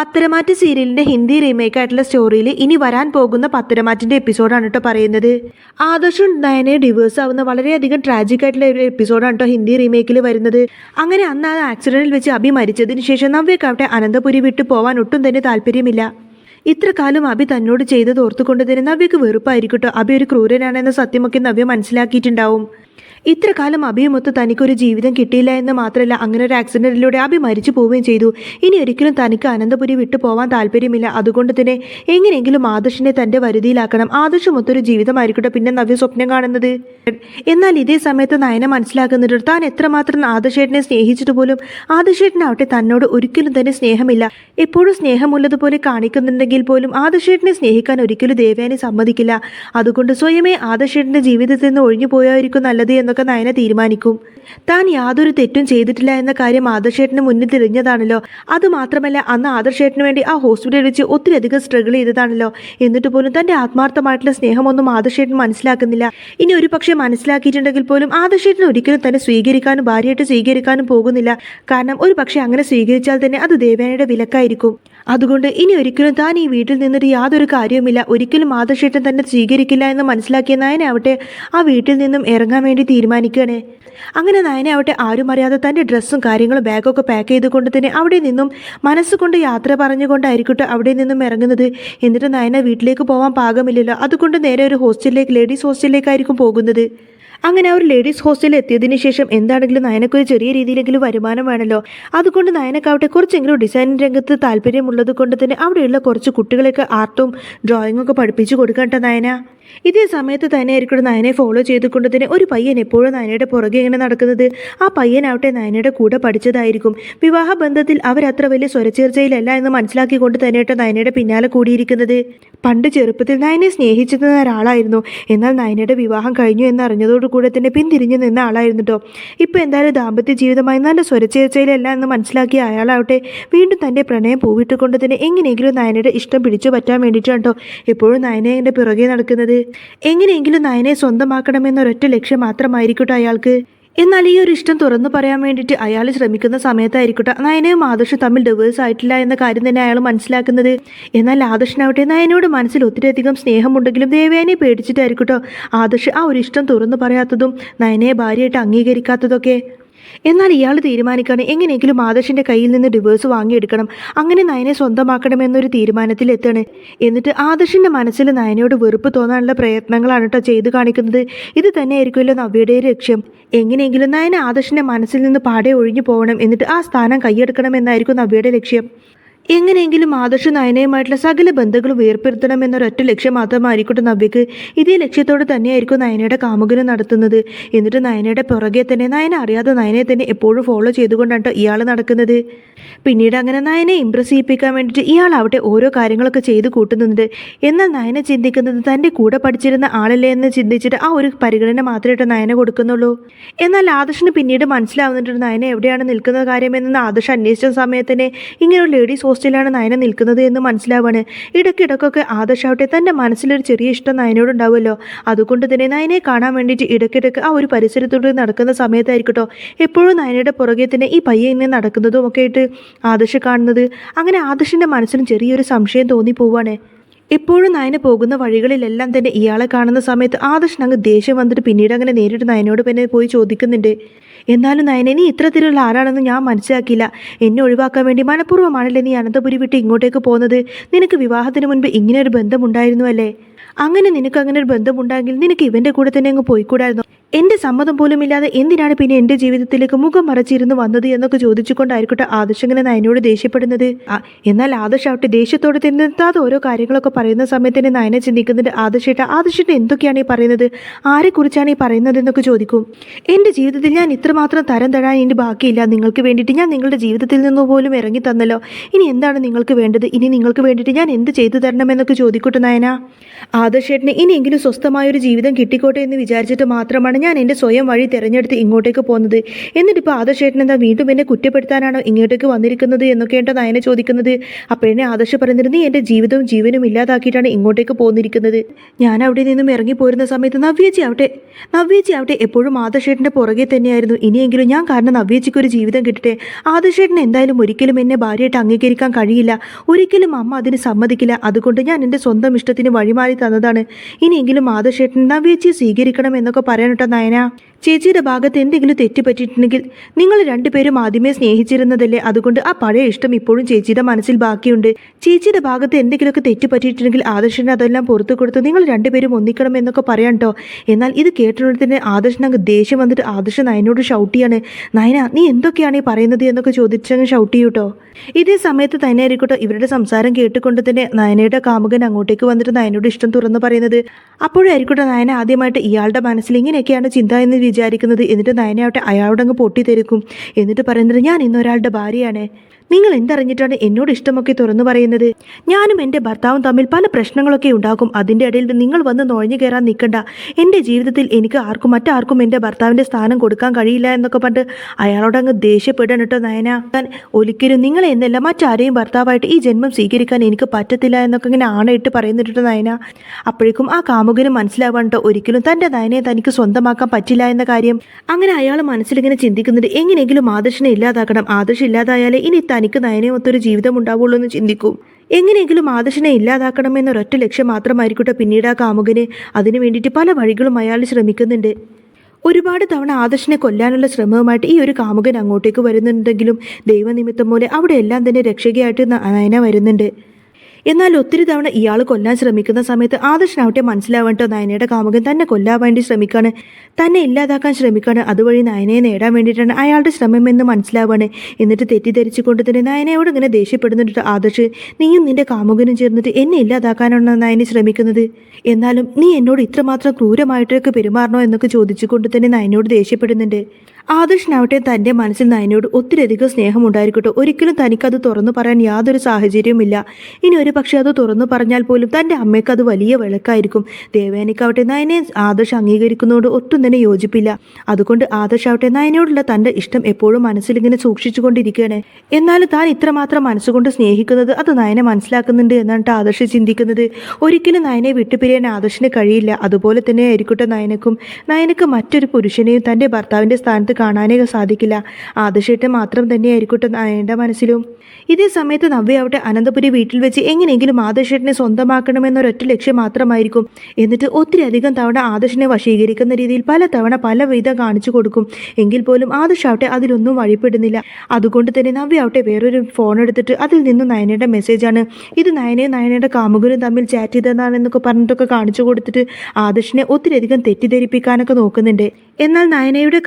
പത്തരമാറ്റ് സീരിയലിന്റെ ഹിന്ദി റീമേക്ക് ആയിട്ടുള്ള സ്റ്റോറിയിൽ ഇനി വരാൻ പോകുന്ന പത്തരമാറ്റിന്റെ എപ്പിസോഡാണ് കേട്ടോ പറയുന്നത്. ആദർശും നയനെ ഡിവേഴ്സ് ആവുന്ന വളരെയധികം ട്രാജിക് ആയിട്ടുള്ള ഒരു എപ്പിസോഡാണ് കേട്ടോ ഹിന്ദി റീമേക്കിൽ വരുന്നത്. അങ്ങനെ അന്ന് ആ ആക്സിഡന്റിൽ വെച്ച് അഭി മരിച്ചതിന് ശേഷം നവ്യക്കാവട്ടെ അനന്തപുരി വിട്ടു പോവാൻ ഒട്ടും തന്നെ താല്പര്യമില്ല. ഇത്ര കാലം അഭി തന്നോട് ചെയ്തത് ഓർത്തുകൊണ്ട് തന്നെ നവ്യക്ക് വെറുപ്പായിരിക്കട്ടോ അഭി ഒരു ക്രൂരനാണെന്ന സത്യമൊക്കെ നവ്യ മനസ്സിലാക്കിയിട്ടുണ്ടാവും. ഇത്ര കാലം അഭിയുമൊത്ത് തനിക്കൊരു ജീവിതം കിട്ടിയില്ല എന്ന് മാത്രമല്ല അങ്ങനെ ഒരു ആക്സിഡന്റിലൂടെ അഭി മരിച്ചു പോവുകയും ചെയ്തു. ഇനി ഒരിക്കലും തനിക്ക് അനന്തപുരി വിട്ടു പോവാൻ താല്പര്യമില്ല. അതുകൊണ്ട് തന്നെ എങ്ങനെയെങ്കിലും ആദർശിനെ തന്റെ വരുതിയിലാക്കണം. ആദർശമൊത്തൊരു ജീവിതമായിരിക്കട്ടെ. പിന്നെ നവ്യ സ്വപ്നം കാണുന്നത്? എന്നാൽ ഇതേ സമയത്ത് നയന മനസ്സിലാക്കുന്നുണ്ട് താൻ എത്രമാത്രം ആദർശേട്ടനെ സ്നേഹിച്ചിട്ട് പോലും ആദർശേട്ടനാവട്ടെ തന്നോട് ഒരിക്കലും തന്നെ സ്നേഹമില്ല. എപ്പോഴും സ്നേഹമുള്ളതുപോലെ കാണിക്കുന്നുണ്ടെങ്കിൽ പോലും ആദർശേട്ടനെ സ്നേഹിക്കാൻ ഒരിക്കലും ദേവയാനി സമ്മതിക്കില്ല. അതുകൊണ്ട് സ്വയമേ ആദർശേട്ടന്റെ ജീവിതത്തിൽ നിന്ന് ഒഴിഞ്ഞു പോയായിരിക്കും നല്ലത് എന്നൊക്കെ നയന തീരുമാനിക്കും. താൻ യാതൊരു തെറ്റും ചെയ്തിട്ടില്ല എന്ന കാര്യം ആദർശേട്ടന് മുന്നിൽ തെളിഞ്ഞതാണല്ലോ. അതുമാത്രമല്ല അന്ന് ആദർശേട്ടന് വേണ്ടി ആ ഹോസ്പിറ്റലിൽ വെച്ച് ഒത്തിരി അധികം സ്ട്രഗിൾ ചെയ്തതാണല്ലോ. എന്നിട്ട് പോലും തന്റെ ആത്മാർത്ഥമായിട്ടുള്ള സ്നേഹമൊന്നും ആദർശേട്ടൻ മനസ്സിലാക്കുന്നില്ല. ഇനി ഒരു പക്ഷേ മനസ്സിലാക്കിയിട്ടുണ്ടെങ്കിൽ പോലും ആദർശേട്ടൻ ഒരിക്കലും തന്നെ സ്വീകരിക്കാനും ഭാര്യയായിട്ട് സ്വീകരിക്കാനും പോകുന്നില്ല. കാരണം ഒരു പക്ഷേ അങ്ങനെ സ്വീകരിച്ചാൽ തന്നെ അത് ദേവേനയുടെ വിലക്കായിരിക്കും. അതുകൊണ്ട് ഇനി ഒരിക്കലും താൻ ഈ വീട്ടിൽ നിന്നിട്ട് യാതൊരു കാര്യവുമില്ല. ഒരിക്കലും ആദർശേട്ടൻ തന്നെ സ്വീകരിക്കില്ല എന്ന് മനസ്സിലാക്കിയ നയനാവട്ടെ ആ വീട്ടിൽ നിന്നും ഇറങ്ങാൻ വേണ്ടി തീരുമാനിക്കുകയാണ്. അങ്ങനെ നയനാവട്ടെ ആരും അറിയാതെ തന്റെ ഡ്രസ്സും കാര്യങ്ങളും ബാഗൊക്കെ പാക്ക് ചെയ്തുകൊണ്ട് തന്നെ അവിടെ നിന്നും മനസ്സുകൊണ്ട് യാത്ര പറഞ്ഞുകൊണ്ടായിരിക്കട്ടെ അവിടെ നിന്നും ഇറങ്ങുന്നത്. എന്നിട്ട് നയന വീട്ടിലേക്ക് പോകാൻ പാകമില്ലല്ലോ. അതുകൊണ്ട് നേരെ ഒരു ഹോസ്റ്റലിലേക്ക് ലേഡീസ് ഹോസ്റ്റലിലേക്കായിരിക്കും പോകുന്നത്. അങ്ങനെ ആ ഒരു ലേഡീസ് ഹോസ്റ്റലിൽ എത്തിയതിനു ശേഷം എന്താണെങ്കിലും നയനക്കൊരു ചെറിയ രീതിയിലെങ്കിലും വരുമാനം വേണമല്ലോ അതുകൊണ്ട് നയനക്കാവട്ടെ കുറച്ചെങ്കിലും ഡിസൈൻ രംഗത്ത് താല്പര്യമുള്ളത് കൊണ്ട് തന്നെ അവിടെയുള്ള കുറച്ച് കുട്ടികളെയൊക്കെ ആർട്ടും ഡ്രോയിങ്ങും ഒക്കെ പഠിപ്പിച്ചു കൊടുക്കട്ടെ നയന. ഇതേ സമയത്ത് തന്നെ ആയിരിക്കും നയനെ ഫോളോ ചെയ്തുകൊണ്ട് തന്നെ ഒരു പയ്യൻ എപ്പോഴും നയനയുടെ പുറകെ ഇങ്ങനെ നടക്കുന്നത്. ആ പയ്യനാവട്ടെ നയനയുടെ കൂടെ പഠിച്ചതായിരിക്കും. വിവാഹ ബന്ധത്തിൽ അവരത്ര വലിയ സ്വരച്ചേർച്ചയിലല്ല എന്ന് മനസ്സിലാക്കിക്കൊണ്ട് തന്നെയായിട്ട് നയനയുടെ പിന്നാലെ കൂടിയിരിക്കുന്നത്. പണ്ട് ചെറുപ്പത്തിൽ നയനെ സ്നേഹിച്ചിരുന്ന ഒരാളായിരുന്നു. എന്നാൽ നയനയുടെ വിവാഹം കഴിഞ്ഞു എന്നറിഞ്ഞതോടുകൂടെ തന്നെ പിന്തിരിഞ്ഞു നിന്ന ആളായിരുന്നു കേട്ടോ ഇപ്പോൾ എന്തായാലും ദാമ്പത്യ ജീവിതമായി നല്ല സ്വരച്ചേർച്ചയിലല്ല എന്ന് മനസ്സിലാക്കിയ അയാളാവട്ടെ വീണ്ടും തന്റെ പ്രണയം പൂവിട്ടുകൊണ്ട് തന്നെ എങ്ങനെയെങ്കിലും നയനയുടെ ഇഷ്ടം പിടിച്ചു പറ്റാൻ വേണ്ടിയിട്ടാണ് കേട്ടോ എപ്പോഴും നയനെ എന്റെ പിറകെ നടക്കുന്നത്. എങ്ങനെയെങ്കിലും നയനെ സ്വന്തമാക്കണമെന്നൊരൊറ്റ ലക്ഷ്യം മാത്രമായിരിക്കട്ടെ അയാൾക്ക്. എന്നാൽ ഈ ഒരു ഇഷ്ടം തുറന്നു പറയാൻ വേണ്ടിയിട്ട് അയാൾ ശ്രമിക്കുന്ന സമയത്തായിരിക്കട്ടെ നയനയും ആദർശ് തമ്മിൽ ഡിവേഴ്സ് ആയിട്ടില്ല എന്ന കാര്യം തന്നെ അയാൾ മനസ്സിലാക്കുന്നത്. എന്നാൽ ആദർശനാവട്ടെ നയനോട് മനസ്സിൽ ഒത്തിരിയധികം സ്നേഹമുണ്ടെങ്കിലും ദേവയാനെ പേടിച്ചിട്ടായിരിക്കട്ടോ ആദർശ് ആ ഒരു ഇഷ്ടം തുറന്നു പറയാത്തതും നയനയെ ഭാര്യയായിട്ട് അംഗീകരിക്കാത്തതൊക്കെ. എന്നാൽ ഇയാൾ തീരുമാനിക്കുകയാണ് എങ്ങനെയെങ്കിലും ആദർശിന്റെ കയ്യിൽ നിന്ന് ഡിവേഴ്സ് വാങ്ങിയെടുക്കണം. അങ്ങനെ നയനെ സ്വന്തമാക്കണമെന്നൊരു തീരുമാനത്തിലെത്താണ് എന്നിട്ട് ആദർശിന്റെ മനസ്സിൽ നയനയോട് വെറുപ്പ് തോന്നാനുള്ള പ്രയത്നങ്ങളാണ് കേട്ടോ ചെയ്തു കാണിക്കുന്നത്. ഇത് തന്നെയായിരിക്കുമല്ലോ നവ്യയുടെ ലക്ഷ്യം. എങ്ങനെയെങ്കിലും നയന ആദർശിന്റെ മനസ്സിൽ നിന്ന് പാടെ ഒഴിഞ്ഞു പോകണം. എന്നിട്ട് ആ സ്ഥാനം കൈയെടുക്കണം എന്നായിരിക്കും നവ്യയുടെ ലക്ഷ്യം. എങ്ങനെയെങ്കിലും ആദർശ നയനയുമായിട്ടുള്ള സകല ബന്ധങ്ങളും വേർപ്പെടുത്തണം എന്നൊരൊറ്റ ലക്ഷ്യം മാത്രമായിരിക്കട്ടെ നവ്യക്ക്. ഇതേ ലക്ഷ്യത്തോടെ തന്നെയായിരിക്കും നയനയുടെ കാമുകനം നടത്തുന്നത്. എന്നിട്ട് നയനയുടെ പുറകെ തന്നെ നയന അറിയാതെ നയനെ തന്നെ എപ്പോഴും ഫോളോ ചെയ്തുകൊണ്ടാണ് ഇയാൾ നടക്കുന്നത്. പിന്നീട് അങ്ങനെ നയനെ ഇംപ്രസ് ചെയ്യിപ്പിക്കാൻ വേണ്ടിയിട്ട് ഇയാൾ ഇയാളാവട്ടെ ഓരോ കാര്യങ്ങളൊക്കെ ചെയ്ത് കൂട്ടുന്നുണ്ട്. എന്നാൽ നയന ചിന്തിക്കുന്നത് തന്റെ കൂടെ പഠിച്ചിരുന്ന ആളല്ലേ എന്ന് ചിന്തിച്ചിട്ട് ആ ഒരു പരിഗണന മാത്രമേ നയന കൊടുക്കുന്നുള്ളൂ. എന്നാൽ ആദർശിന് പിന്നീട് മനസ്സിലാവുന്നുണ്ട് നയന എവിടെയാണ് നിൽക്കുന്ന കാര്യമെന്ന് ആദർശ് അന്വേഷിച്ച സമയത്ത് തന്നെ ഇങ്ങനെ ഒരു ലേഡീസ് ഹോസ്റ്റലിലാണ് നയന നിൽക്കുന്നത് എന്ന് മനസ്സിലാവാണ്. ഇടയ്ക്കിടയ്ക്കൊക്കെ ആദർശാവട്ടെ തന്റെ മനസ്സിലൊരു ചെറിയ ഇഷ്ടം നയനോട് ഉണ്ടാവുമല്ലോ അതുകൊണ്ട് തന്നെ നയനെ കാണാൻ വേണ്ടിയിട്ട് ഇടയ്ക്കിടയ്ക്ക് ആ ഒരു പരിസരത്തോട് നടക്കുന്ന സമയത്തായിരിക്കട്ടോ. എപ്പോഴും നയനയുടെ പുറകെ തന്നെ ഈ പയ്യെ ഇന്ന് നടക്കുന്നതും ഒക്കെ ആയിട്ട് ആദർശ് കാണുന്നത്. അങ്ങനെ ആദർശിന്റെ മനസ്സിന് ചെറിയൊരു സംശയം തോന്നി പോവാണ്. എപ്പോഴും നയന പോകുന്ന വഴികളിലെല്ലാം തന്നെ ഇയാളെ കാണുന്ന സമയത്ത് ആദർശൻ അങ്ങ് ദേഷ്യം വന്നിട്ട് പിന്നീട് അങ്ങനെ നേരിട്ട് നയനോട് പിന്നെ പോയി ചോദിക്കുന്നുണ്ട്. എന്നാലും നയന നീ ഇത്തരത്തിലുള്ള ആരാണെന്ന് ഞാൻ മനസ്സിലാക്കിയില്ല. എന്നെ ഒഴിവാക്കാൻ വേണ്ടി മനഃപൂർവമാണല്ലേ നീ അനന്തപുരി വിട്ട് ഇങ്ങോട്ടേക്ക് പോകുന്നത്? നിനക്ക് വിവാഹത്തിന് മുൻപ് ഇങ്ങനെ ഒരു ബന്ധമുണ്ടായിരുന്നു അല്ലേ അങ്ങനെ നിനക്ക് അങ്ങനെ ഒരു ബന്ധമുണ്ടെങ്കിൽ നിനക്ക് ഇവന്റെ കൂടെ തന്നെ അങ്ങ് പോയിക്കൂടായിരുന്നു? എന്റെ സമ്മതം പോലും ഇല്ലാതെ എന്തിനാണ് പിന്നെ എന്റെ ജീവിതത്തിലേക്ക് മുഖം മറച്ചിരുന്ന് വന്നത് എന്നൊക്കെ ചോദിച്ചുകൊണ്ടായിരിക്കട്ടെ ആദർശ് ഇങ്ങനെ നയനോട് ദേഷ്യപ്പെടുന്നത്? എന്നാൽ ആദർശ് ആവട്ടെ ദേഷ്യത്തോടെ തിന്നെത്താതെ ഓരോ കാര്യങ്ങളൊക്കെ പറയുന്ന സമയത്ത് തന്നെ നയനെ ചിന്തിക്കുന്നുണ്ട് ആദർശേട്ട ആദർശേട്ടൻ എന്തൊക്കെയാണ് ഈ പറയുന്നത്? ആരെക്കുറിച്ചാണ് ഈ പറയുന്നത് എന്നൊക്കെ ചോദിക്കും. എന്റെ ജീവിതത്തിൽ ഞാൻ ഇത്രമാത്രം തരം തഴാൻ ഇനി ബാക്കിയില്ല. നിങ്ങൾക്ക് വേണ്ടിയിട്ട് ഞാൻ നിങ്ങളുടെ ജീവിതത്തിൽ നിന്ന് പോലും ഇറങ്ങി തന്നല്ലോ. ഇനി എന്താണ് നിങ്ങൾക്ക് വേണ്ടത്? ഇനി നിങ്ങൾക്ക് വേണ്ടിയിട്ട് ഞാൻ എന്ത് ചെയ്തു തരണമെന്നൊക്കെ ചോദിക്കട്ടെ നയന. ആദർശേട്ടന് ഇനിയെങ്കിലും സ്വസ്ഥമായ ഒരു ജീവിതം കിട്ടിക്കോട്ടെ എന്ന് വിചാരിച്ചിട്ട് മാത്രമാണ് ഞാൻ എന്റെ സ്വയം വഴി തിരഞ്ഞെടുത്ത് ഇങ്ങോട്ടേക്ക് പോകുന്നത്. എന്നിട്ട് ഇപ്പോൾ ആദർശേട്ടൻ എന്താ വീണ്ടും എന്നെ കുറ്റപ്പെടുത്താനാണോ ഇങ്ങോട്ടേക്ക് വന്നിരിക്കുന്നത് എന്നൊക്കെയാണ് നയനെ ചോദിക്കുന്നത്. അപ്പോഴേ ആദർശ പറയുന്നത് നീ എന്റെ ജീവിതവും ജീവനും ഇല്ലാതാക്കിയിട്ടാണ് ഇങ്ങോട്ടേക്ക് പോന്നിരിക്കുന്നത്. ഞാൻ അവിടെ നിന്നും ഇറങ്ങി പോരുന്ന സമയത്ത് നവ്യജി ആവട്ടെ നവ്യജി ആവട്ടെ എപ്പോഴും ആദർശേട്ടന്റെ പുറകെ തന്നെയായിരുന്നു. ഇനിയെങ്കിലും ഞാൻ കാരണം നവ്യേച്ചിക്ക് ഒരു ജീവിതം കിട്ടട്ടെ. ആദർശേട്ടൻ എന്തായാലും ഒരിക്കലും എന്നെ ഭാര്യയായിട്ട് അംഗീകരിക്കാൻ കഴിയില്ല. ഒരിക്കലും അമ്മ അതിന് സമ്മതിക്കില്ല. അതുകൊണ്ട് ഞാൻ എന്റെ സ്വന്തം ഇഷ്ടത്തിന് വഴിമാറി തന്നതാണ്. ഇനിയെങ്കിലും മാധവ് ചേട്ടൻ നവ്യച്ചി സ്വീകരിക്കണം എന്നൊക്കെ പറയാനിട്ടോ നയന. ചേച്ചിയുടെ ഭാഗത്ത് എന്തെങ്കിലും തെറ്റുപറ്റിയിട്ടുണ്ടെങ്കിൽ നിങ്ങൾ രണ്ടുപേരും ആദ്യമേ സ്നേഹിച്ചിരുന്നതല്ലേ? അതുകൊണ്ട് ആ പഴയ ഇഷ്ടം ഇപ്പോഴും ചേച്ചിയുടെ മനസ്സിൽ ബാക്കിയുണ്ട്. ചേച്ചിയുടെ ഭാഗത്ത് എന്തെങ്കിലുമൊക്കെ തെറ്റുപറ്റിയിട്ടുണ്ടെങ്കിൽ ആദർശന് അതെല്ലാം പുറത്തു കൊടുത്ത് നിങ്ങൾ രണ്ടുപേരും ഒന്നിക്കണം എന്നൊക്കെ പറയാം എന്നാൽ ഇത് കേട്ടുകൊണ്ട് തന്നെ ആദർശന് അങ്ങ് ദേഷ്യം വന്നിട്ട് ആദർശൻ നയനോട് ഷൗട്ട് ചെയ്യാണ്. നയന നീ എന്തൊക്കെയാണ് ഈ പറയുന്നത് എന്നൊക്കെ ചോദിച്ചങ്ങ് ഷൗട്ട് ചെയ്യൂ കേട്ടോ ഇതേ സമയത്ത് തന്നെ ആയിരിക്കട്ടോ ഇവരുടെ സംസാരം കേട്ടുകൊണ്ട് തന്നെ നയനയുടെ കാമുകൻ അങ്ങോട്ടേക്ക് വന്നിട്ട് നയനോട് ഇഷ്ടം തുറന്ന് പറയുന്നത്. അപ്പോഴായിരിക്കട്ടെ നയന ആദ്യമായിട്ട് ഇയാളുടെ മനസ്സിൽ ഇങ്ങനെയൊക്കെയാണ് ചിന്ത എന്ന് വിചാരിക്കുന്നത്. എന്നിട്ട് നയനയാവട്ടെ അയാളോട് അങ്ങ് എന്നിട്ട് പറയുന്നത് ഞാൻ ഇന്നൊരാളുടെ ഭാര്യയാണ്. നിങ്ങൾ എന്തറിഞ്ഞിട്ടാണ് എന്നോട് ഇഷ്ടമൊക്കെ തുറന്നു പറയുന്നത്? ഞാനും എന്റെ ഭർത്താവും തമ്മിൽ പല പ്രശ്നങ്ങളൊക്കെ ഉണ്ടാകും. അതിന്റെ ഇടയിൽ നിങ്ങൾ വന്ന് നുഴഞ്ഞു കയറാൻ നിൽക്കണ്ട. എന്റെ ജീവിതത്തിൽ എനിക്ക് ആർക്കും മറ്റാർക്കും എന്റെ ഭർത്താവിന്റെ സ്ഥാനം കൊടുക്കാൻ കഴിയില്ല എന്നൊക്കെ പറഞ്ഞ് അയാളോട് അങ്ങ് ദേഷ്യപ്പെടാൻ കേട്ടോ നയന. ഞാൻ ഒരിക്കലും നിങ്ങളെ എന്നല്ല മറ്റാരെയും ഭർത്താവായിട്ട് ഈ ജന്മം സ്വീകരിക്കാൻ എനിക്ക് പറ്റത്തില്ല എന്നൊക്കെ ഇങ്ങനെ ആണയിട്ട് പറയുന്നിട്ടോ നയന. അപ്പോഴേക്കും ആ കാമുകന് മനസ്സിലാവാണ്ടോ ഒരിക്കലും തന്റെ നയനെ തനിക്ക് സ്വന്തമാക്കാൻ പറ്റില്ല എന്ന കാര്യം. അങ്ങനെ അയാൾ മനസ്സിലിങ്ങനെ ചിന്തിക്കുന്നുണ്ട്. എങ്ങനെയെങ്കിലും ആദർശനെ ഇല്ലാതാക്കണം. ആദർശം ഇല്ലാതായാലേ ഇനി തനിക്ക് നയനമൊത്തൊരു ജീവിതം ഉണ്ടാവുള്ളൂ എന്ന് ചിന്തിക്കും. എങ്ങനെയെങ്കിലും ആദർശനെ ഇല്ലാതാക്കണമെന്നൊരൊറ്റ ലക്ഷ്യം മാത്രമായിരിക്കട്ടെ പിന്നീട് ആ കാമുകന്. അതിനു വേണ്ടിയിട്ട് പല വഴികളും അയാൾ ശ്രമിക്കുന്നുണ്ട്. ഒരുപാട് തവണ ആദർശനെ കൊല്ലാനുള്ള ശ്രമവുമായിട്ട് ഈ ഒരു കാമുകൻ അങ്ങോട്ടേക്ക് വരുന്നുണ്ടെങ്കിലും ദൈവനിമിത്തം പോലെ അവിടെ എല്ലാം തന്നെ രക്ഷകയായിട്ട് നയന വരുന്നുണ്ട്. എന്നാൽ ഒത്തിരി തവണ ഇയാൾ കൊല്ലാൻ ശ്രമിക്കുന്ന സമയത്ത് ആദർശനാവട്ടെ മനസ്സിലാവട്ടോ നയനയുടെ കാമുകൻ തന്നെ കൊല്ലാൻ വേണ്ടി ശ്രമിക്കാണ്. തന്നെ ഇല്ലാതാക്കാൻ ശ്രമിക്കാണ്. അതുവഴി നയനയെ നേടാൻ വേണ്ടിയിട്ടാണ് അയാളുടെ ശ്രമം എന്ന് മനസ്സിലാവാണ്. എന്നിട്ട് തെറ്റിദ്ധരിച്ചുകൊണ്ട് തന്നെ നയനയോട് ഇങ്ങനെ ദേഷ്യപ്പെടുന്നുണ്ട് ആദർശ്. നീയും നിന്റെ കാമുകനും ചേർന്നിട്ട് എന്നെ ഇല്ലാതാക്കാനാണ് നയനെ ശ്രമിക്കുന്നത്? എന്നാലും നീ എന്നോട് ഇത്രമാത്രം ക്രൂരമായിട്ടൊക്കെ പെരുമാറണോ? എന്നൊക്കെ ചോദിച്ചുകൊണ്ട് തന്നെ നയനോട് ദേഷ്യപ്പെടുന്നുണ്ട്. ആദർശനാവട്ടെ തന്റെ മനസ്സിൽ നയനോട് ഒത്തിരിയധികം സ്നേഹമുണ്ടായിരിക്കട്ടെ. ഒരിക്കലും തനിക്കത് തുറന്നു പറയാൻ യാതൊരു സാഹചര്യവുമില്ല. ഇനി ഒരു പക്ഷേ അത് തുറന്നു പറഞ്ഞാൽ പോലും തന്റെ അമ്മയ്ക്ക് അത് വലിയ വിളക്കായിരിക്കും. ദേവേനിക്കാവട്ടെ നയനെ ആദർശ് അംഗീകരിക്കുന്നതോട് ഒട്ടും തന്നെ യോജിപ്പില്ല. അതുകൊണ്ട് ആദർശാവട്ടെ നയനോടുള്ള തന്റെ ഇഷ്ടം എപ്പോഴും മനസ്സിലിങ്ങനെ സൂക്ഷിച്ചുകൊണ്ടിരിക്കുകയാണ്. എന്നാലും താൻ ഇത്രമാത്രം മനസ്സുകൊണ്ട് സ്നേഹിക്കുന്നത് അത് നയനെ മനസ്സിലാക്കുന്നുണ്ട് എന്നാണ് ആദർശ് ചിന്തിക്കുന്നത്. ഒരിക്കലും നയനെ വിട്ടുപിരിയാൻ ആദർശിന് കഴിയില്ല. അതുപോലെ തന്നെ ആയിരിക്കട്ടെ നയനക്കും. നയനക്ക് മറ്റൊരു പുരുഷനെയും തന്റെ ഭർത്താവിന്റെ സ്ഥാനത്ത് കാണാനേ സാധിക്കില്ല. ആദർശേട്ടൻ മാത്രം തന്നെ ആയിരിക്കട്ടെ നയന്റെ മനസ്സിലും. ഇതേ സമയത്ത് നവ്യാവട്ടെ അനന്തപുരി വീട്ടിൽ വെച്ച് എങ്ങനെയെങ്കിലും ആദർശേട്ടനെ സ്വന്തമാക്കണമെന്നൊരൊറ്റ ലക്ഷ്യം മാത്രമായിരിക്കും. എന്നിട്ട് ഒത്തിരി അധികം തവണ ആദർശിനെ വശീകരിക്കുന്ന രീതിയിൽ പല തവണ പല വിധം കാണിച്ചു കൊടുക്കും. എങ്കിൽ പോലും ആദർശാവട്ടെ അതിലൊന്നും വഴിപ്പെടുന്നില്ല അതുകൊണ്ട് തന്നെ നവ്യാവട്ടെ വേറൊരു ഫോൺ എടുത്തിട്ട് അതിൽ നിന്നും നയനയുടെ മെസ്സേജാണ് ഇത് നയനയും നയനയുടെ കാമുകനും തമ്മിൽ ചാറ്റ് ചെയ്തതാണെന്നൊക്കെ പറഞ്ഞിട്ടൊക്കെ കാണിച്ചു കൊടുത്തിട്ട് ആദർശിനെ ഒത്തിരിയധികം തെറ്റിദ്ധരിപ്പിക്കാനൊക്കെ നോക്കുന്നുണ്ട്. എന്നാൽ നയനയുടെ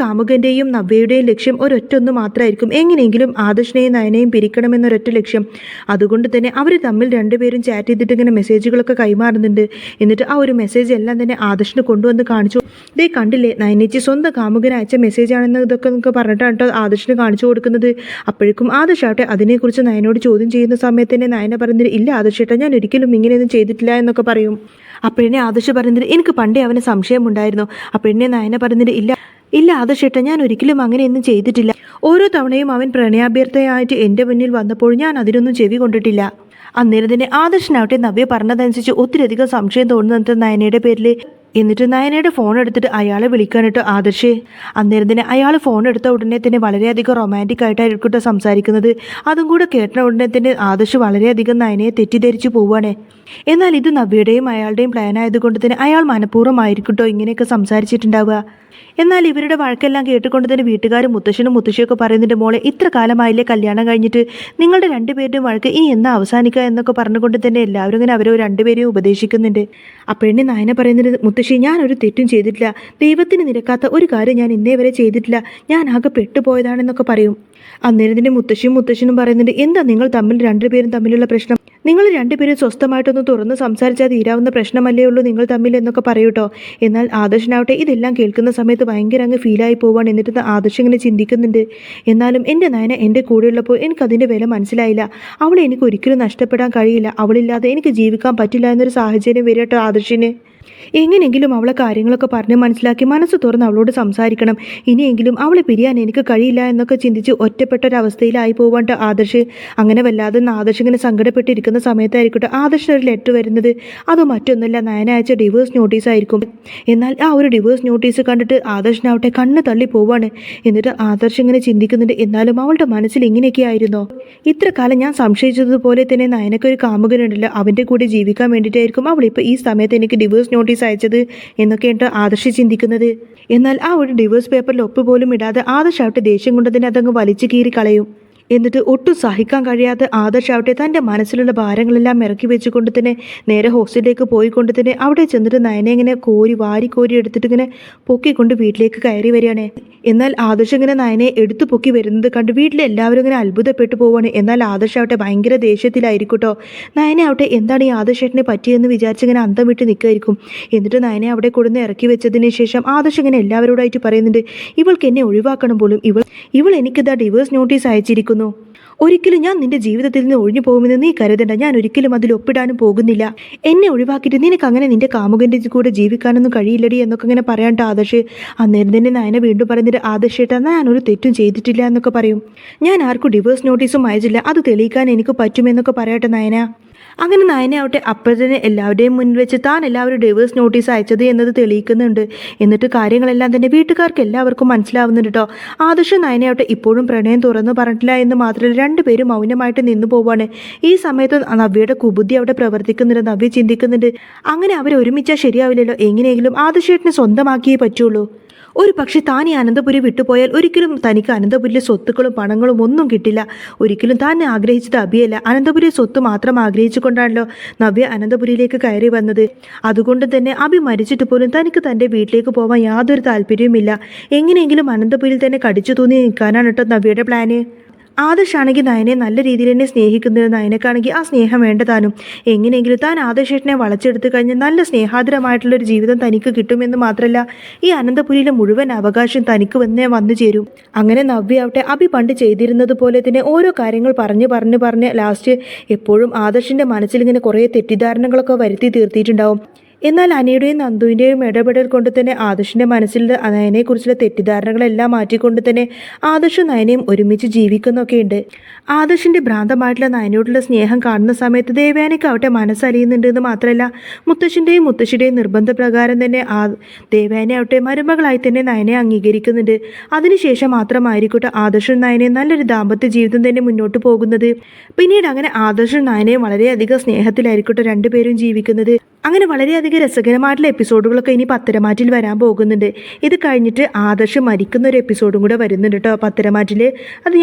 കാമുകന്റെയും നവ്യയുടെയും ലക്ഷ്യം ഒരൊറ്റൊന്ന് മാത്രമായിരിക്കും എങ്ങനെയെങ്കിലും ആദർശിനെയും നയനയും പിരിക്കണമെന്നൊരൊറ്റ ലക്ഷ്യം. അതുകൊണ്ട് തന്നെ അവർ തമ്മിൽ രണ്ടുപേരും ചാറ്റ് ചെയ്തിട്ട് ഇങ്ങനെ മെസ്സേജുകളൊക്കെ കൈമാറുന്നുണ്ട്. എന്നിട്ട് ആ ഒരു മെസ്സേജ് എല്ലാം തന്നെ ആദർശിന് കൊണ്ടുവന്ന് കാണിച്ചു. ദേ കണ്ടില്ലേ നയനേച്ചി സ്വന്തം കാമുകൻ അയച്ച മെസ്സേജ് ആണെന്ന് ഇതൊക്കെ നമുക്ക് പറഞ്ഞിട്ടാണ് കേട്ടോ ആദർശിന് കാണിച്ചു കൊടുക്കുന്നത്. അപ്പോഴേക്കും ആദർശാട്ടെ അതിനെക്കുറിച്ച് നയനോട് ചോദ്യം ചെയ്യുന്ന സമയത്ത് തന്നെ നയന പറയുന്നത് ഇല്ല ആദർശേട്ടാ ഞാൻ ഒരിക്കലും ഇങ്ങനെയൊന്നും ചെയ്തിട്ടില്ല എന്നൊക്കെ പറയും. അപ്പോഴേ ആദർശ് പറയുന്നത് എനിക്ക് പണ്ടേ അവന് സംശയമുണ്ടായിരുന്നു. അപ്പോഴേ നയന പറയുന്നത് ഇല്ല ഇല്ല ആദർശേട്ട ഞാൻ ഒരിക്കലും അങ്ങനെയൊന്നും ചെയ്തിട്ടില്ല. ഓരോ തവണയും അവൻ പ്രണയാഭ്യർത്ഥനയായിട്ട് എന്റെ മുന്നിൽ വന്നപ്പോൾ ഞാൻ അതിനൊന്നും ചെവി കൊണ്ടിട്ടില്ല. അന്നേരം തന്നെ ആദർശനാവട്ടെ നവ്യ പറഞ്ഞതനുസരിച്ച് ഒത്തിരിയധികം സംശയം തോന്നുന്നത് നയനയുടെ പേരിൽ എന്നിട്ട് നയനയുടെ ഫോൺ എടുത്തിട്ട് അയാളെ വിളിക്കാനിട്ട് ആദർശ്. അന്നേരം തന്നെ അയാൾ ഫോൺ എടുത്ത ഉടനെ തന്നെ വളരെയധികം റൊമാന്റിക് ആയിട്ടായിരിക്കട്ടെ സംസാരിക്കുന്നത്. അതും കൂടെ കേട്ട ഉടനെ തന്നെ ആദർശ് വളരെയധികം നയനയെ തെറ്റിദ്ധരിച്ചു പോവുകയാണ് എന്നാൽ ഇത് നവ്യയുടെയും അയാളുടെയും പ്ലാൻ ആയതുകൊണ്ട് തന്നെ അയാൾ മനഃപൂർവമായിരിക്കട്ടോ ഇങ്ങനെയൊക്കെ സംസാരിച്ചിട്ടുണ്ടാവുക. എന്നാൽ ഇവരുടെ വഴക്കെല്ലാം കേട്ടുകൊണ്ട് തന്നെ വീട്ടുകാരും മുത്തശ്ശനും മുത്തശ്ശിയൊക്കെ പറയുന്നുണ്ട് മോളെ ഇത്ര കാലമായില്ലേ കല്യാണം കഴിഞ്ഞിട്ട്? നിങ്ങളുടെ രണ്ടുപേരുടെയും വഴക്ക് ഇനി എന്നാ അവസാനിക്കുക എന്നൊക്കെ പറഞ്ഞുകൊണ്ട് തന്നെ എല്ലാവരും ഇങ്ങനെ അവരെ രണ്ടുപേരെയും ഉപദേശിക്കുന്നുണ്ട്. അപ്പോഴേ നായന പറയുന്നത് മുത്തശ്ശി ഒരു തെറ്റും ചെയ്തിട്ടില്ല. ദൈവത്തിന് നിരക്കാത്ത ഒരു കാര്യം ഞാൻ ഇന്നേ വരെ ചെയ്തിട്ടില്ല. ഞാൻ ആകെ പെട്ടുപോയതാണെന്നൊക്കെ പറയും. അന്നേരം തന്നെ മുത്തശ്ശിയും മുത്തശ്ശനും പറയുന്നുണ്ട് എന്താ നിങ്ങൾ തമ്മിൽ രണ്ടുപേരും തമ്മിലുള്ള പ്രശ്നം? നിങ്ങൾ രണ്ടുപേരും സ്വസ്ഥമായിട്ടൊന്ന് തുറന്ന് സംസാരിച്ചാൽ തീരാവുന്ന പ്രശ്നമല്ലേ ഉള്ളൂ നിങ്ങൾ തമ്മിൽ എന്നൊക്കെ പറയൂട്ടോ എന്നാൽ ആദർശനാവട്ടെ ഇതെല്ലാം കേൾക്കുന്ന സമയത്ത് ഭയങ്കര അങ്ങ് ഫീലായി പോവാൻ എന്നിട്ട് ആദർശം ഇങ്ങനെ ചിന്തിക്കുന്നുണ്ട്. എന്നാലും എന്റെ നയന എന്റെ കൂടെയുള്ളപ്പോൾ എനിക്കതിന്റെ വില മനസ്സിലായില്ല. അവളെ എനിക്ക് ഒരിക്കലും നഷ്ടപ്പെടാൻ കഴിയില്ല. അവളില്ലാതെ എനിക്ക് ജീവിക്കാൻ പറ്റില്ല എന്നൊരു സാഹചര്യം വരട്ടോ ആദർശിന്. എങ്ങനെയെങ്കിലും അവളെ കാര്യങ്ങളൊക്കെ പറഞ്ഞ് മനസ്സിലാക്കി മനസ്സ് തുറന്ന് അവളോട് സംസാരിക്കണം. ഇനിയെങ്കിലും അവളെ പിരിയാൻ എനിക്ക് കഴിയില്ല എന്നൊക്കെ ചിന്തിച്ച് ഒറ്റപ്പെട്ട ഒരവസ്ഥയിലായി പോവാണ്ട് ആദർശ്. അങ്ങനെ വല്ലാതെ ആദർശ് ഇങ്ങനെ സങ്കടപ്പെട്ടിരിക്കുന്ന സമയത്തായിരിക്കട്ടെ. ആദർശിന് ഒരു ലെറ്റർ വരുന്നത്. അത് മറ്റൊന്നുമല്ല നയന അയച്ച ഡിവോഴ്സ് നോട്ടീസ് ആയിരിക്കും. എന്നാൽ ആ ഒരു ഡിവോഴ്സ് നോട്ടീസ് കണ്ടിട്ട് ആദർശിനാവട്ടെ കണ്ണ് തള്ളി പോവാണ്. എന്നിട്ട് ആദർശ് ഇങ്ങനെ ചിന്തിക്കുന്നുണ്ട്. എന്നാലും അവളുടെ മനസ്സിൽ ഇങ്ങനെയൊക്കെ ആയിരുന്നോ? ഇത്ര കാലം ഞാൻ സംശയിച്ചതുപോലെ തന്നെ നയനക്കൊരു കാമുകനുണ്ടല്ലോ. അവന്റെ കൂടെ ജീവിക്കാൻ വേണ്ടിയിട്ടായിരിക്കും അവളിപ്പോൾ ഈ സമയത്ത് എനിക്ക് ഡിവോഴ്സ് നോട്ടീസ് അയച്ചത് എന്നൊക്കെയാണ് ആദർശ് ചിന്തിക്കുന്നത്. എന്നാൽ ആ ഒരു ഡിവോഴ്സ് പേപ്പറിൽ ഒപ്പ് പോലും ഇടാതെ ആദർശ് ആവട്ടെ ദേഷ്യം കൊണ്ടതിനെ അതങ്ങ് വലിച്ചു കീറി കളയും. എന്നിട്ട് ഒട്ടും സഹിക്കാൻ കഴിയാതെ ആദർശ് ആവട്ടെ തന്റെ മനസ്സിലുള്ള ഭാരങ്ങളെല്ലാം ഇറക്കി വെച്ചുകൊണ്ട് തന്നെ നേരെ ഹോസ്റ്റലിലേക്ക് പോയിക്കൊണ്ട് തന്നെ അവിടെ ചെന്നിട്ട് നയനെ ഇങ്ങനെ കോരി വാരി കോരി എടുത്തിട്ട് ഇങ്ങനെ പൊക്കിക്കൊണ്ട് വീട്ടിലേക്ക് കയറി വരികയാണ്. എന്നാൽ ആദർശ് ഇങ്ങനെ നയനെ എടുത്തു പൊക്കി വരുന്നത് കണ്ട് വീട്ടിലെ എല്ലാവരും ഇങ്ങനെ അത്ഭുതപ്പെട്ടു പോവാണ്. എന്നാൽ ആദർശ് ആവട്ടെ ഭയങ്കര ദേഷ്യത്തിലായിരിക്കട്ടോ നയനെ ആവട്ടെ എന്താണ് ഈ ആദർശേട്ടനെ പറ്റിയെന്ന് വിചാരിച്ച് ഇങ്ങനെ അന്തം വിട്ട് നിൽക്കുമായിരിക്കും എന്നിട്ട് നയനെ അവിടെ കൊടുന്ന് ഇറക്കി വെച്ചതിന് ശേഷം ആദർശ് ഇങ്ങനെ എല്ലാവരോടായിട്ട് പറയുന്നുണ്ട് ഇവൾക്ക് എന്നെ ഒഴിവാക്കണം പോലും. ഇവൾ ഇവൾ എനിക്കിതാ ഡിവേഴ്സ് നോട്ടീസ് അയച്ചിരിക്കുന്നു ഒരിക്കലും ഞാൻ നിന്റെ ജീവിതത്തിൽ നിന്ന് ഒഴിഞ്ഞു പോകുമെന്ന് നീ കരുതണ്ട. ഞാൻ ഒരിക്കലും അതിൽ ഒപ്പിടാനും പോകുന്നില്ല. എന്നെ ഒഴിവാക്കിയിട്ട് നിനക്ക് അങ്ങനെ നിന്റെ കാമുകന്റെ കൂടെ ജീവിക്കാനൊന്നും കഴിയില്ലടി എന്നൊക്കെ ഇങ്ങനെ പറയാണ്ട് ആദർശ്. അന്നേരം തന്നെ നയന വീണ്ടും പറയുന്നത് ആദർശ് ഏട്ടാ ഞാൻ ഒരു തെറ്റും ചെയ്തിട്ടില്ല എന്നൊക്കെ പറയും. ഞാൻ ആർക്കും ഡിവോഴ്സ് നോട്ടീസും അയച്ചില്ല. അത് തെളിയിക്കാൻ എനിക്ക് പറ്റുമെന്നൊക്കെ പറയട്ടെ നയന. അങ്ങനെ നയനയാവട്ടെ ആവട്ടെ തന്നെ എല്ലാവരുടെയും മുന്നിൽ വെച്ച് താൻ എല്ലാവരും ഡൈവേഴ്സ് നോട്ടീസ് അയച്ചത് എന്നത് തെളിയിക്കുന്നുണ്ട്. എന്നിട്ട് കാര്യങ്ങളെല്ലാം തന്നെ വീട്ടുകാർക്ക് എല്ലാവർക്കും മനസ്സിലാവുന്നുണ്ട് കേട്ടോ ആദർശം നയനയാവട്ടെ ഇപ്പോഴും പ്രണയം തുറന്നു പറഞ്ഞിട്ടില്ല എന്ന് മാത്രമല്ല രണ്ടുപേരും മൗനമായിട്ട് നിന്നു പോവാണ്. ഈ സമയത്ത് നവ്യയുടെ കുബുദ്ധി അവിടെ പ്രവർത്തിക്കുന്നുണ്ട് നവ്യ ചിന്തിക്കുന്നുണ്ട്. അങ്ങനെ അവർ ഒരുമിച്ചാൽ ശരിയാവില്ലല്ലോ. എങ്ങനെയെങ്കിലും ആദർശേട്ടനെ സ്വന്തമാക്കിയേ പറ്റുള്ളൂ. ഒരു പക്ഷേ താൻ ഈ അനന്തപുരി വിട്ടുപോയാൽ ഒരിക്കലും തനിക്ക് അനന്തപുരിയിലെ സ്വത്തുക്കളും പണങ്ങളും ഒന്നും കിട്ടില്ല. ഒരിക്കലും താൻ ആഗ്രഹിച്ചത് അഭിയല്ല അനന്തപുരി സ്വത്ത് മാത്രം ആഗ്രഹിച്ചുകൊണ്ടാണല്ലോ നവ്യ അനന്തപുരിയിലേക്ക് കയറി വന്നത്. അതുകൊണ്ട് തന്നെ അഭി മരിച്ചിട്ട് പോലും തനിക്ക് തന്റെ വീട്ടിലേക്ക് പോകാൻ യാതൊരു താല്പര്യവുമില്ല. എങ്ങനെയെങ്കിലും അനന്തപുരിയിൽ തന്നെ കടിച്ചു തൂന്നി നിൽക്കാനാണ് കേട്ടോ നവ്യയുടെ പ്ലാന് ആദർശാണെങ്കിൽ നയനെ നല്ല രീതിയിൽ തന്നെ സ്നേഹിക്കുന്നത് നയനക്കാണെങ്കിൽ ആ സ്നേഹം വേണ്ടതാനും. എങ്ങനെയെങ്കിലും താൻ ആദർശേട്ടനെ വളച്ചെടുത്ത് കഴിഞ്ഞാൽ നല്ല സ്നേഹാദരമായിട്ടുള്ള ഒരു ജീവിതം തനിക്ക് കിട്ടുമെന്ന് മാത്രമല്ല ഈ അനന്തപുരിയിലെ മുഴുവൻ അവകാശം തനിക്ക് വന്നേ വന്നു ചേരും. അങ്ങനെ നവ്യാവട്ടെ അഭി പണ്ട് ചെയ്തിരുന്നത് പോലെ തന്നെ ഓരോ കാര്യങ്ങൾ പറഞ്ഞ് പറഞ്ഞ് പറഞ്ഞ് ലാസ്റ്റ് എപ്പോഴും ആദർശിന്റെ മനസ്സിൽ ഇങ്ങനെ കുറേ തെറ്റിദ്ധാരണകളൊക്കെ വരുത്തി തീർത്തിട്ടുണ്ടാവും എന്നാൽ അനിയുടെയും നന്ദുവിന്റെയും ഇടപെടൽ കൊണ്ട് തന്നെ ആദർശിന്റെ മനസ്സിൽ നയനെക്കുറിച്ചുള്ള തെറ്റിദ്ധാരണകളെല്ലാം മാറ്റിക്കൊണ്ട് തന്നെ ആദർശും നയനയും ഒരുമിച്ച് ജീവിക്കുന്നൊക്കെയുണ്ട്. ആദർശിന്റെ ഭ്രാന്തമായിട്ടുള്ള നയനോടുള്ള സ്നേഹം കാണുന്ന സമയത്ത് ദേവയാനയ്ക്ക് അവിടെ മനസ്സലിയുന്നുണ്ട് എന്ന് മാത്രമല്ല മുത്തശ്ശിന്റെയും മുത്തശ്ശിയുടെയും നിർബന്ധപ്രകാരം തന്നെ ആ ദേവയാനെ മരുമകളായി തന്നെ നയനെ അംഗീകരിക്കുന്നുണ്ട്. അതിനുശേഷം മാത്രമായിരിക്കട്ടെ ആദർശും നയനയും നല്ലൊരു ദാമ്പത്യ ജീവിതം തന്നെ മുന്നോട്ട് പോകുന്നത്. പിന്നീട് അങ്ങനെ ആദർശും നയനയും വളരെയധികം സ്നേഹത്തിലായിരിക്കട്ടെ രണ്ടുപേരും ജീവിക്കുന്നത്. അങ്ങനെ വളരെയധികം രസകരമായിട്ടുള്ള എപ്പിസോഡുകളൊക്കെ ഇനി പത്തരമാറ്റിൽ വരാൻ പോകുന്നുണ്ട്. ഇത് കഴിഞ്ഞിട്ട് ആദർശ് മരിക്കുന്ന ഒരു എപ്പിസോഡും കൂടെ വരുന്നുണ്ട് കേട്ടോ പത്തരമാറ്റിൽ അത്